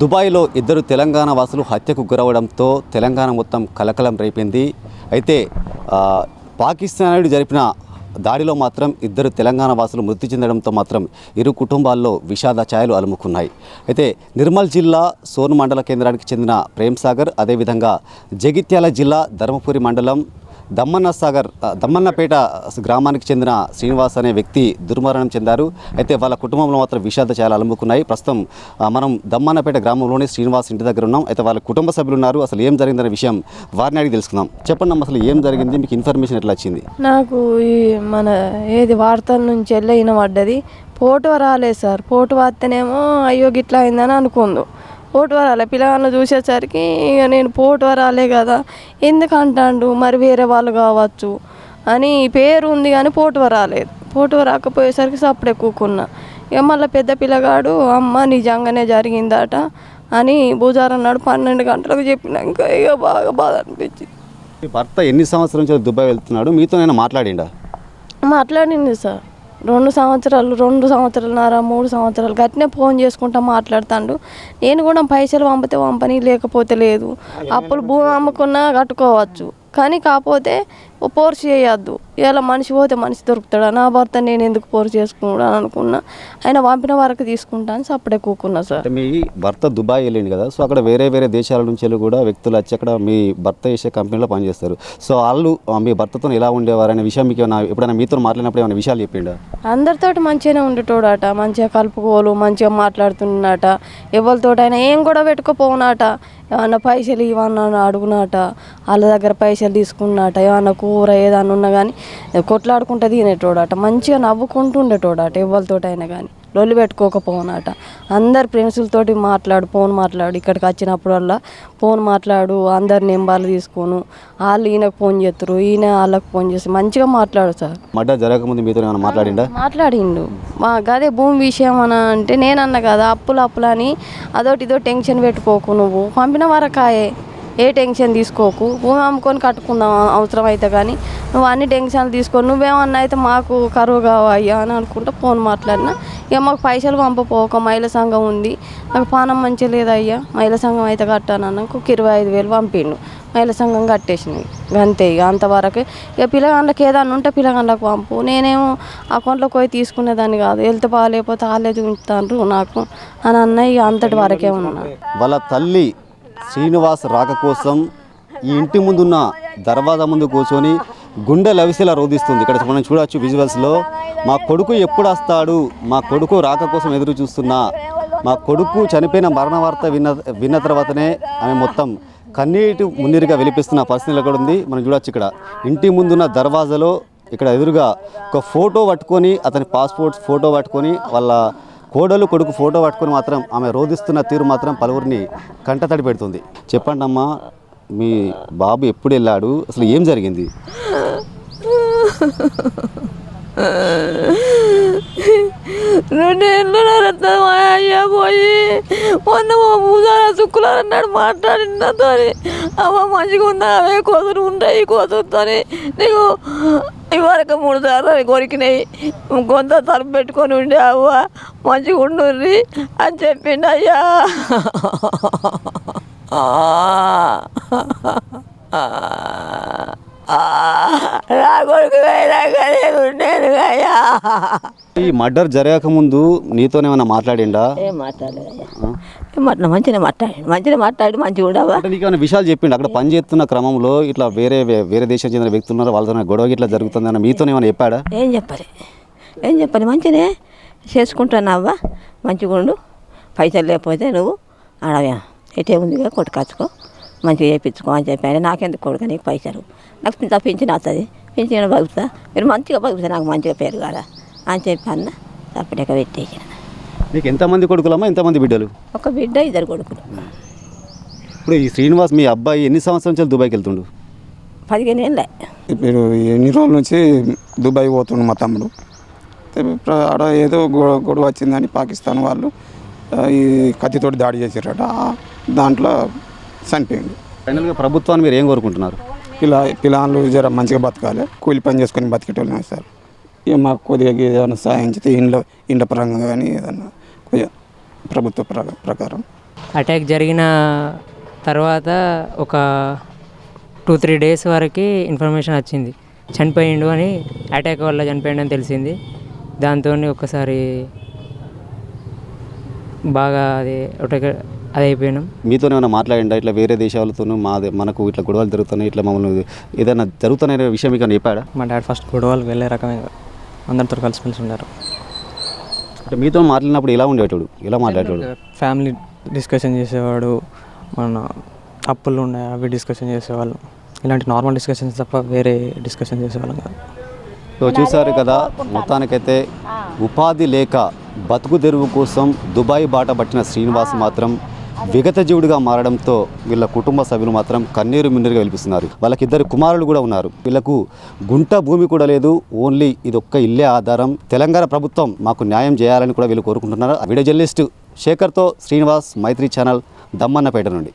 దుబాయ్లో ఇద్దరు తెలంగాణ వాసులు హత్యకు గురవడంతో తెలంగాణ మొత్తం కలకలం రేపింది. అయితే ఆ, జరిపిన దాడిలో మాత్రం ఇద్దరు తెలంగాణ వాసులు మృతి చెందడంతో మాత్రం ఇరు కుటుంబాల్లో విషాద ఛాయలు అలుముకున్నాయి. అయితే నిర్మల్ జిల్లా సోన్ మండల కేంద్రానికి చెందిన ప్రేమ్ సాగర్ అదేవిధంగా జగిత్యాల జిల్లా ధర్మపురి మండలం దమ్మన్న సాగర్ దమ్మన్నపేట గ్రామానికి చెందిన శ్రీనివాస్ అనే వ్యక్తి దుర్మరణం చెందారు. అయితే వాళ్ళ కుటుంబంలో మాత్రం విషాద చాలా అలుముకున్నాయి. ప్రస్తుతం మనం దమ్మన్నపేట గ్రామంలోని శ్రీనివాస్ ఇంటి దగ్గర ఉన్నాం. అయితే వాళ్ళ కుటుంబ సభ్యులు ఉన్నారు అసలు ఏం జరిగిందనే విషయం వారిని అడిగి తెలుసుకుందాం. చెప్పండి అసలు ఏం జరిగింది? మీకు ఇన్ఫర్మేషన్ ఎట్లా వచ్చింది? నాకు ఈ మన ఏది వార్తల నుంచి వెళ్ళి పడ్డది ఫోటో రాలేదు సార్. ఫోటో వస్తేనేమో అయ్యో గిట్లా అయిందని అనుకుందో. ఫోటో రాలే పిల్లగాళ్ళు చూసేసరికి ఇక నేను ఫోటో రాలే కదా. ఎందుకు అంటాండు మరి వేరే వాళ్ళు కావచ్చు అని పేరు ఉంది కానీ ఫోటో రాలేదు ఫోటో రాకపోయేసరికి సప్పుడే కూకున్నా. ఇక మళ్ళీ పెద్ద పిల్లగాడు అమ్మ నిజంగానే జరిగిందట అని బుజారు అన్నాడు పన్నెండు గంటలకు చెప్పినాక ఇక బాగా బాధ అనిపించింది. మీ భర్త ఎన్ని సంవత్సరాల నుంచి దుబాయ్ వెళ్తున్నాడు? మీతో నేను మాట్లాడిండా? మాట్లాడింది సార్. రెండు సంవత్సరాలు రెండు సంవత్సరాలన్నర మూడు సంవత్సరాలు గట్టినే ఫోన్ చేసుకుంటా మాట్లాడుతాండు. నేను కూడా పైసలు పంపితే పంపని లేకపోతే లేదు. అప్పులు భూమి అమ్ముకున్నా కట్టుకోవచ్చు. కానీ కాకపోతే పోర్స్ చేయొద్దు. ఇలా మనిషి పోతే మనిషి దొరుకుతాడా. నా భర్త నేను ఎందుకు పోర్స్ చేసుకున్నాడు అని అనుకున్నా. ఆయన పంపిన వరకు తీసుకుంటాను అప్పుడే కూకున్నా సార్. అంటే మీ భర్త దుబాయ్ వెళ్ళింది కదా సో అక్కడ వేరే వేరే దేశాల నుంచి వెళ్ళి కూడా వ్యక్తులు వచ్చి అక్కడ మీ భర్త చేసే కంపెనీలో పనిచేస్తారు. సో వాళ్ళు మీ భర్తతో ఎలా ఉండేవారు అనే విషయం మీకు ఏమైనా ఎప్పుడైనా మీతో మాట్లాడినప్పుడు ఏమైనా విషయాలు చెప్పిండా? అందరితోటి మంచిగానే ఉండేటోడట. మంచిగా కలుపుకోలు మంచిగా మాట్లాడుతున్నట ఎవరితోటైనా ఏం కూడా పెట్టుకోపోనట. ఏమన్నా పైసలు ఇవన్నా అడుగునట. వాళ్ళ దగ్గర పైసలు తీసుకున్నట. ఏమన్నా కూర ఏదన్నా ఉన్నా కానీ కొట్లాడుకుంటూ తినేటోడట మంచిగా నవ్వుకుంటూ ఉండేటోడట ఎవరితోటైనా కానీ లొల్లి పెట్టుకోకపోనట. అందరు ఫ్రెండ్స్లతోటి మాట్లాడు ఫోన్ మాట్లాడు ఇక్కడికి వచ్చినప్పుడల్లా ఫోన్ మాట్లాడు అందరి నెంబర్లు తీసుకోను వాళ్ళు ఈయనకు ఫోన్ చేస్తారు ఈయన వాళ్ళకి ఫోన్ చేసి మంచిగా మాట్లాడు సార్. మర్డర్ జరగకముందు మీతో ఏమైనా మాట్లాడిండా? మాట్లాడిండు. మా గదే భూమి విషయం అని అంటే నేనన్నా కదా అప్పులు అప్పులు అని అదోటి ఇదో టెన్షన్ పెట్టుకోకు నువ్వు. పంపిన వరకాయే ఏ టెన్షన్ తీసుకోకు. భూమి అమ్ముకొని కట్టుకుందాం అవసరం అయితే కానీ నువ్వు అన్ని టెన్షన్లు తీసుకో. నువ్వేమన్నా అయితే మాకు కరువు కావయ్యా అని అనుకుంటా ఫోన్ మాట్లాడినా. ఇక మాకు పైసలు పంపపోక మహిళా సంఘం ఉంది. నాకు పానం మంచిగా లేదయ్యా మహిళా సంఘం అయితే కట్టానన్నా ఒక ఇరవై ఐదు వేలు పంపిండు. మహిళా సంఘం కట్టేసినాయి అంతే ఇక అంతవరకు. ఇక పిల్లగాళ్ళకి ఏదన్నా ఉంటే పిల్లగాళ్ళకి పంపు. నేనేమో అకౌంట్లోకి పోయి తీసుకునేదాన్ని కాదు. హెల్త్ బాగాలేకపోతే వాళ్ళే చూపుతాను నాకు అని అన్న ఇక అంతటి వరకే ఉన్నా. వాళ్ళ తల్లి శ్రీనివాస్ రాక కోసం ఈ ఇంటి ముందున్న దర్వాజా ముందు కూర్చొని గుండె లవిసేలా రోధిస్తుంది. ఇక్కడ మనం చూడవచ్చు విజువల్స్లో మా కొడుకు ఎప్పుడు వస్తాడు? మా కొడుకు రాక కోసం ఎదురు చూస్తున్నా. మా కొడుకు చనిపోయిన మరణ వార్త విన్న విన్న తర్వాతనే ఆమె మొత్తం కన్నీటి మున్నీరుగా వెలిపిస్తున్న పరిస్థితి కూడా ఉంది మనం చూడవచ్చు ఇక్కడ. ఇంటి ముందున్న దర్వాజలో ఇక్కడ ఎదురుగా ఒక ఫోటో పట్టుకొని అతని పాస్పోర్ట్ ఫోటో పట్టుకొని వాళ్ళ కోడలు కొడుకు ఫోటో పట్టుకొని మాత్రం ఆమె రోధిస్తున్న తీరు మాత్రం పలువురిని కంటతడి పెడుతుంది. చెప్పండి అమ్మా మీ బాబు ఎప్పుడు వెళ్ళాడు? అసలు ఏం జరిగింది? రెండేళ్ళు మా అయ్యా పోయి మొన్న మా పూజార శుక్రవారం అన్నాడు మాట్లాడిన నాతో అమ్మ మంచిగా ఉందా? అవే కోతులు ఉంటాయి కోతులతోని. నీకు ఇవరకు మూడు సార్లు కొరికినాయి. కొంత తలుపు పెట్టుకొని ఉండే అవ్వ మంచిగా ఉండుర్రి అని చెప్పిండు అయ్యా నా కొడుకు అయ్యా ఈ మర్డర్ జరగకముందు నీతోనేమైనా మాట్లాడిండా? ఏం మాట్లాడలేదు మాట్లా మంచిగా మాట్లాడి. మంచిగా మాట్లాడి మంచిగా ఉండవా? అంటే నీకు ఏమైనా విషయాలు చెప్పిండు? అక్కడ పని చేస్తున్న క్రమంలో ఇట్లా వేరే వేరే దేశం చెందిన వ్యక్తులు ఉన్నారు వాళ్ళతో గొడవ ఇట్లా జరుగుతుందని మీతో ఏమైనా చెప్పాడా? ఏం చెప్పాలి? ఏం చెప్పాలి? మంచిగానే చేసుకుంటున్నావా? మంచిగా ఉండు. పైసలు లేకపోతే నువ్వు ఆడవా. ఎటే ఉందిగా కొట్టుకొచ్చుకో మంచిగా చేయించుకో అని చెప్పాను నాకెందుకు కొడుక నీకు పైసలు? నాకు ఇంత పింఛన్ వస్తుంది. పింఛన్ బతుకుతా? మీరు మంచిగా బతుకుతా నాకు మంచిగా పేరు కదా? అని చెప్పి అన్న తప్పలేక పెట్టేసిన. నీకు ఎంతమంది కొడుకులమ్మా? ఎంతమంది బిడ్డలు? ఒక బిడ్డ ఇద్దరు కొడుకులు. ఇప్పుడు ఈ శ్రీనివాస్ మీ అబ్బాయి ఎన్ని సంవత్సరాల నుంచి దుబాయ్కి వెళ్తుండు? పదిహేను ఏళ్ళే. ఇప్పుడు ఎన్ని రోజుల నుంచి దుబాయ్ పోతుండు మా తమ్ముడు. అయితే ఇప్పుడు ఆడ ఏదో గొడవ వచ్చిందని పాకిస్తాన్ వాళ్ళు ఈ కత్తితోటి దాడి చేసారట దాంట్లో చనిపోయింది. ఫైనల్గా ప్రభుత్వాన్ని మీరు ఏం కోరుకుంటున్నారు? పిల్ల పిల్లలు జర మంచిగా బతకాలి కూలి పని చేసుకొని బతికేటోళ్ళమే సార్. ఇక మాకు కొద్దిగా ఏదైనా సాయం చేస్తే ఇండ్ల ఇండ్ల పరంగా కానీ ఏదన్నా కొద్దిగా ప్రభుత్వ ప్ర- ప్రకారం. అటాక్ జరిగిన తర్వాత ఒక టూ త్రీ డేస్ వరకు ఇన్ఫర్మేషన్ వచ్చింది. చనిపోయిండు అని అటాక్ వల్ల చనిపోయిండు అని తెలిసింది. దాంతో ఒక్కసారి బాగా అది ఒకటి అది అయిపోయినాం మీతో ఏమైనా మాట్లాడిండా ఇట్లా వేరే దేశాలతోనూ మా మనకు ఇట్లా గొడవలు జరుగుతున్నాయి ఇట్లా మమ్మల్ని ఏదైనా జరుగుతున్న విషయం మీకు చెప్పాడా? మా డాడీ ఫస్ట్ గొడవలు వెళ్ళే రకమే. అందరితో కలిసిమెలిసి ఉన్నారు. అంటే మీతో మాట్లాడినప్పుడు ఎలా ఉండేటోడు? ఎలా మాట్లాడేటోడు? ఫ్యామిలీ డిస్కషన్ చేసేవాడు మన అప్పులు ఉన్నాయి అవి డిస్కషన్ చేసేవాళ్ళు. ఇలాంటి నార్మల్ డిస్కషన్స్ తప్ప వేరే డిస్కషన్ చేసేవాళ్ళం కాదు. సో చూసారు కదా మొత్తానికైతే ఉపాధి లేక బతుకు తెరువు కోసం దుబాయ్ బాట పట్టిన శ్రీనివాస్ మాత్రం విగత జీవుడిగా మారడంతో వీళ్ళ కుటుంబ సభ్యులు మాత్రం కన్నీరు మిన్నీరుగా వెలిపిస్తున్నారు వాళ్ళకి ఇద్దరు కుమారులు కూడా ఉన్నారు. వీళ్ళకు గుంట భూమి కూడా లేదు. ఓన్లీ ఇది ఒక్క ఇల్లే ఆధారం. తెలంగాణ ప్రభుత్వం మాకు న్యాయం చేయాలని కూడా వీళ్ళు కోరుకుంటున్నారు. వీడియో జర్నలిస్ట్ శేఖర్తో శ్రీనివాస్ మైత్రి ఛానల్ దమ్మన్నపేట నుండి.